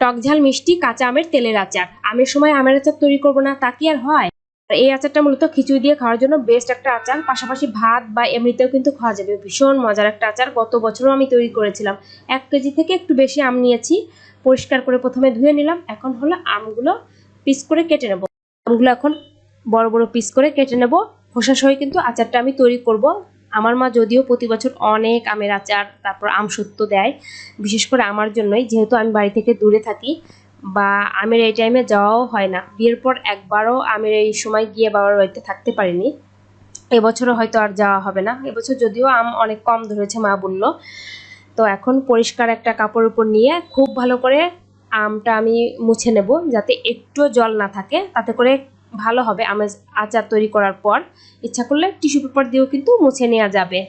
টক ঝাল মিষ্টি কাঁচা আমের তেলের আচার। আমের সময় আমের আচার তৈরি করব না, তা কি আর হয়? এই আচারটা মূলত খিচুড়ি দিয়ে খাওয়ার জন্য বেস্ট একটা আচার। পাশাপাশি ভাত বা এমনিতেও কিন্তু খাওয়া যাবে। ভীষণ মজার একটা আচার। গত বছরও আমি তৈরি করেছিলাম। এক কেজি থেকে একটু বেশি আম নিয়েছি। পরিষ্কার করে প্রথমে ধুয়ে নিলাম। এখন হলো আমগুলো পিস করে কেটে নেব। আমগুলো এখন বড় বড় পিস করে কেটে নেব। খোসা সহ কিন্তু আচারটা আমি তৈরি করব। আমার মা যদিও প্রতি বছর অনেক আমের আচার, তারপর আম সত্য দেয়। বিশেষ করে আমার জন্যই, যেহেতু আমি বাড়ি থেকে দূরে থাকি বা আমের এই টাইমে যাওয়াও হয় না। বিয়ের পর একবারও আমের এই সময় গিয়ে বাবার বাড়িতে থাকতে পারিনি। এবছরও হয়তো আর যাওয়া হবে না। এবছর যদিও আম অনেক কম ধরেছে, মা বলল। তো এখন পরিষ্কার একটা কাপড় উপর নিয়ে খুব ভালো করে আমটা আমি মুছে নেব, যাতে একটুও জল না থাকে। তাতে করে ভালো হবে আমের আচার তৈরি করার পর ইচ্ছা করলে টিস্যু পেপার দিয়েও কিন্তু মুছে নেওয়া যাবে।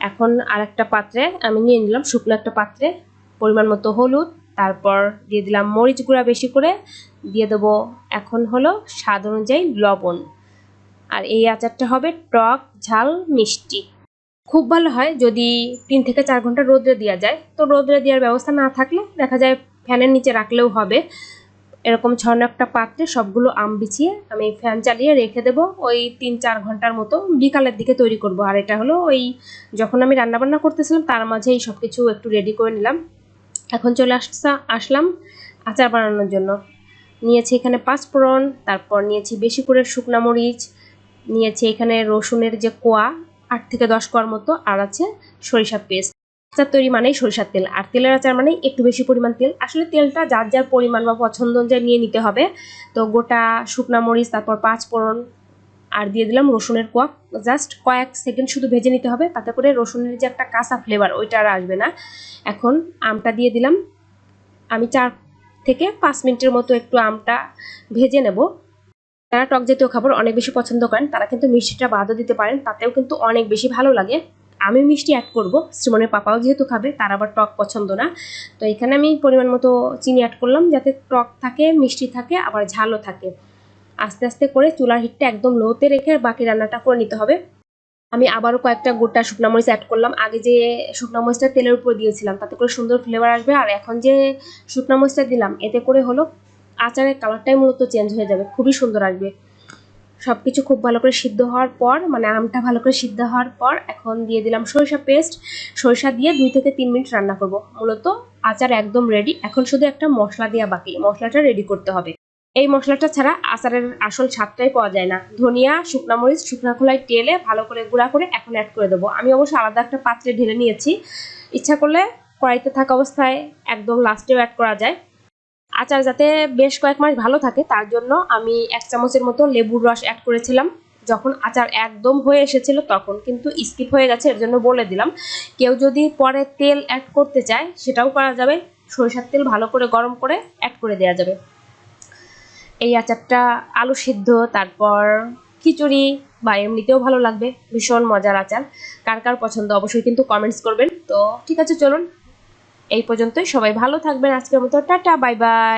এখন আরেকটা পাত্রে আমি নিয়ে নিলাম শুকনো একটা পাত্রে, পরিমাণ মতো হলুদ, তারপর দিয়ে দিলাম মরিচ গুঁড়া বেশি করে, দিয়ে দেবো এখন হলো স্বাদ অনুযায়ী লবণ। আর এই আচারটা হবে টক, ঝাল, মিষ্টি। খুব ভালো হয় যদি তিন থেকে চার ঘণ্টা রোদ্রে দেওয়া যায়। তো রোদ্রে দেওয়ার ব্যবস্থা না থাকলে দেখা যায় ফ্যানের নিচে রাখলেও হবে। এরকম ছড়ানো একটা পাত্রে সবগুলো আম বিছিয়ে আমি ফ্যান চালিয়ে রেখে দেবো। ওই তিন চার ঘণ্টার মতো বিকালের দিকে তৈরি করব। আর এটা হলো ওই যখন আমি রান্নাবান্না করতেছিলাম, তার মাঝেই সব কিছু একটু রেডি করে নিলাম। এখন চলে আসা আসলাম আচার বানানোর জন্য। নিয়েছি এখানে পাঁচ ফোড়ন তারপর নিয়েছি বেশি করে শুকনা মরিচ, নিয়েছি এখানে রসুনের যে কোয়া, আট থেকে দশ কোয়ার মতো, আর আছে সরিষার পেস্ট। আচার তৈরি মানেই সরিষার তেল, আর তেলের আচার মানে একটু বেশি পরিমাণ তেল। আসলে তেলটা যার যার পরিমাণ বা পছন্দ অনুযায়ী নিয়ে নিতে হবে। তো গোটা শুকনা মরিচ, তারপর পাঁচ ফোড়ন, আর দিয়ে দিলাম রসুনের কোয়া। জাস্ট কয়েক সেকেন্ড শুধু ভেজে নিতে হবে, তাতে করে রসুনের যে একটা কাঁচা ফ্লেভার ওইটা আর আসবে না। এখন আমটা দিয়ে দিলাম। আমি চার থেকে পাঁচ মিনিটের মতো একটু আমটা ভেজে নেব। যারা টক জাতীয় খাবার অনেক বেশি পছন্দ করেন, তারা কিন্তু মিষ্টিটা বাদও দিতে পারেন, তাতেও কিন্তু অনেক বেশি ভালো লাগে। আমি মিষ্টি অ্যাড করব। শ্রীমনের পাপাও যেহেতু খাবে, তার আবার টক পছন্দ না। তো এখানে আমি পরিমাণ মতো চিনি অ্যাড করলাম, যাতে টক থাকে, মিষ্টি থাকে, আবার ঝালও থাকে। আস্তে আস্তে করে চুলার হিটটা একদম লোতে রেখে বাকি রান্নাটা করে নিতে হবে। আমি আবারও কয়েকটা গোটা শুকনা মরিচ অ্যাড করলাম। আগে যে শুকনা মরিচটা তেলের উপর দিয়েছিলাম, তাতে করে সুন্দর ফ্লেভার আসবে। আর এখন যে শুকনা মরিচটা দিলাম, এতে করে হলো আচারের কালারটাই মূলত চেঞ্জ হয়ে যাবে। খুবই সুন্দর আসবে। সব কিছু খুব ভালো করে সিদ্ধ হওয়ার পর মানে আমটা ভালো করে সিদ্ধ হওয়ার পর, এখন দিয়ে দিলাম সরিষা পেস্ট। সরিষা দিয়ে দুই থেকে তিন মিনিট রান্না করব। মূলত আচার একদম রেডি এখন শুধু একটা মশলা দেওয়া বাকি। মশলাটা রেডি করতে হবে। এই মশলাটা ছাড়া আচারের আসল স্বাদটাই পাওয়া যায় না। ধনিয়া, শুকনা মরিচ, শুকনা খোলায় টেলে ভালো করে গুঁড়া করে এখন অ্যাড করে দেবো। আমি অবশ্য আলাদা একটা পাত্রে ঢেলে নিয়েছি। ইচ্ছা করলে কড়াইতে থাকা অবস্থায় একদম লাস্টেও অ্যাড করা যায়। আচার যাতে বেশ কয়েক মাস ভালো থাকে, তার জন্য আমি এক চামচের মতো লেবুর রস অ্যাড করেছিলাম। যখন আচার একদম হয়ে এসেছিল তখন কিন্তু স্কিপ হয়ে গেছে, এর জন্য বলে দিলাম। কেউ যদি পরে তেল অ্যাড করতে চায়, সেটাও করা যাবে। সরিষার তেল ভালো করে গরম করে অ্যাড করে দেওয়া যাবে। এই আচারটা আলু সিদ্ধ, তারপর খিচুড়ি বা এমনিতেও ভালো লাগবে। ভীষণ মজার আচার। কার কার পছন্দ অবশ্যই কিন্তু কমেন্টস করবেন। তো ঠিক আছে, চলুন এই পর্যন্তই। সবাই ভালো থাকবেন। আজকের মতো টাটা বাই বাই